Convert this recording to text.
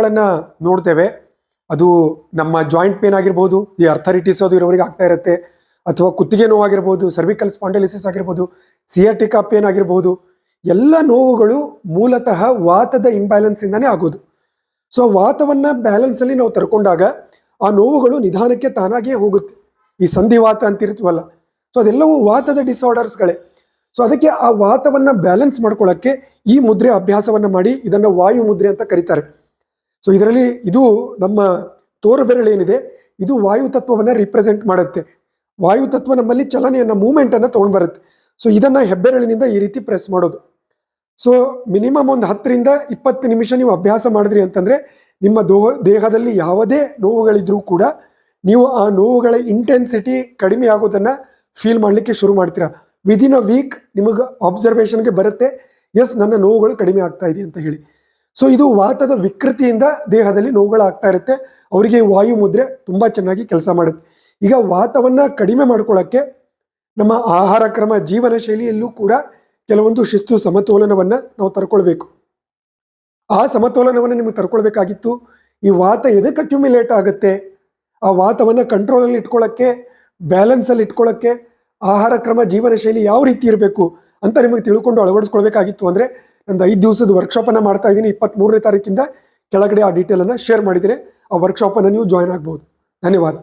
ಗಳನ್ನ ನೋಡ್ತೇವೆ. ಅದು ನಮ್ಮ ಜಾಯಿಂಟ್ ಪೇನ್ ಆಗಿರ್ಬೋದು, ಈ ಅರ್ಥರಿಟಿಸ್ ಅದು ಇರೋರಿಗೆ ಆಗ್ತಾ ಇರುತ್ತೆ. ಅಥವಾ ಕುತ್ತಿಗೆ ನೋವಾಗಿರ್ಬೋದು ಸರ್ವಿಕಲ್ ಸ್ಪಾಂಡಲಿಸಿಸ್ ಆಗಿರ್ಬೋದು ಸಿಯಾಟಿಕಾ ಪೇನ್ ಆಗಿರ್ಬೋದು, ಎಲ್ಲ ನೋವುಗಳು ಮೂಲತಃ ವಾತದ ಇಂಬ್ಯಾಲೆನ್ಸ್ ಇಂದಾನೇ ಆಗೋದು. ಸೊ ವಾತವನ್ನ ಬ್ಯಾಲೆನ್ಸ್ ಅಲ್ಲಿ ನಾವು ತರ್ಕೊಂಡಾಗ ಆ ನೋವುಗಳು ನಿಧಾನಕ್ಕೆ ತಾನಾಗಿಯೇ ಹೋಗುತ್ತೆ. ಈ ಸಂಧಿವಾತ ಅಂತಿರ್ತೀವಲ್ಲ ಸೊ ಅದೆಲ್ಲವೂ ವಾತದ ಡಿಸಾರ್ಡರ್ಸ್ಗಳೇ ಸೊ ಅದಕ್ಕೆ ಆ ವಾತವನ್ನ ಬ್ಯಾಲೆನ್ಸ್ ಮಾಡ್ಕೊಳ್ಳೋಕ್ಕೆ ಈ ಮುದ್ರೆ ಅಭ್ಯಾಸವನ್ನ ಮಾಡಿ, ಇದನ್ನ ವಾಯು ಮುದ್ರೆ ಅಂತ ಕರೀತಾರೆ. ಸೊ ಇದರಲ್ಲಿ ಇದು ನಮ್ಮ ತೋರು ಬೆರಳು ಏನಿದೆ? ಇದು ವಾಯು ತತ್ವವನ್ನು ರಿಪ್ರೆಸೆಂಟ್ ಮಾಡುತ್ತೆ. ವಾಯು ತತ್ವ ನಮ್ಮಲ್ಲಿ ಚಲನೆಯನ್ನು ಮೂಮೆಂಟನ್ನು ತಗೊಂಡ್ ಬರುತ್ತೆ. ಸೊ ಇದನ್ನ ಹೆಬ್ಬೆರಳಿನಿಂದ ಈ ರೀತಿ ಪ್ರೆಸ್ ಮಾಡೋದು. ಸೊ ಮಿನಿಮಮ್ ಒಂದು ಹತ್ತರಿಂದ ಇಪ್ಪತ್ತು ನಿಮಿಷ ನೀವು ಅಭ್ಯಾಸ ಮಾಡಿದ್ರಿ ಅಂತಂದ್ರೆ, ನಿಮ್ಮ ದೋ ದೇಹದಲ್ಲಿ ಯಾವುದೇ ನೋವುಗಳಿದ್ರೂ ಕೂಡ ನೀವು ಆ ನೋವುಗಳ ಇಂಟೆನ್ಸಿಟಿ ಕಡಿಮೆ ಆಗೋದನ್ನು ಫೀಲ್ ಮಾಡಲಿಕ್ಕೆ ಶುರು ಮಾಡ್ತೀರಾ. ವಿದಿನ್ ಅ ವೀಕ್ ನಿಮಗೆ ಅಬ್ಸರ್ವೇಷನ್ಗೆ ಬರುತ್ತೆ. ಎಸ್ ನನ್ನ ನೋವುಗಳು ಕಡಿಮೆ ಆಗ್ತಾ ಇದೆ ಅಂತ ಹೇಳಿ. ಸೊ ಇದು ವಾತದ ವಿಕೃತಿಯಿಂದ ದೇಹದಲ್ಲಿ ನೋವುಗಳಾಗ್ತಾ ಇರುತ್ತೆ. ಅವರಿಗೆ ವಾಯು ಮುದ್ರೆ ತುಂಬಾ ಚೆನ್ನಾಗಿ ಕೆಲಸ ಮಾಡುತ್ತೆ. ಈಗ ವಾತವನ್ನ ಕಡಿಮೆ ಮಾಡ್ಕೊಳ್ಳೋಕ್ಕೆ ನಮ್ಮ ಆಹಾರ ಕ್ರಮ ಜೀವನ ಶೈಲಿಯಲ್ಲೂ ಕೂಡ ಕೆಲವೊಂದು ಶಿಸ್ತು ಸಮತೋಲನವನ್ನ ನಾವು ತರ್ಕೊಳ್ಬೇಕು ಆ ಸಮತೋಲನವನ್ನು ನಿಮಗೆ ತರ್ಕೊಳ್ಬೇಕಾಗಿತ್ತು ಈ ವಾತ ಎದಕ್ಕೆ ಅಕ್ಯುಮಿಲೇಟ್ ಆಗುತ್ತೆ? ಆ ವಾತವನ್ನ ಕಂಟ್ರೋಲಲ್ಲಿ ಇಟ್ಕೊಳ್ಳೋಕ್ಕೆ ಬ್ಯಾಲೆನ್ಸಲ್ಲಿ ಇಟ್ಕೊಳ್ಳೋಕ್ಕೆ ಆಹಾರ ಕ್ರಮ ಜೀವನ ಶೈಲಿ ಯಾವ ರೀತಿ ಇರಬೇಕು ಅಂತ ನಿಮಗೆ ತಿಳ್ಕೊಂಡು ಅಳವಡಿಸ್ಕೊಳ್ಬೇಕಾಗಿತ್ತು. ಅಂದರೆ ನಂದು ಐದು ದಿವಸದ ವರ್ಕ್ಶಾಪನ್ನು ಮಾಡ್ತಾ ಇದ್ದೀನಿ. ಇಪ್ಪತ್ತ್ಮೂರನೇ ತಾರೀಕಿಂದ ಕೆಳಗಡೆ ಆ ಡೀಟೇಲನ್ನು ಶೇರ್ ಮಾಡಿದರೆ ಆ ವರ್ಕ್ಶಾಪನ್ನು ನೀವು ಜಾಯ್ನ್ ಆಗ್ಬೋದು. ಧನ್ಯವಾದ.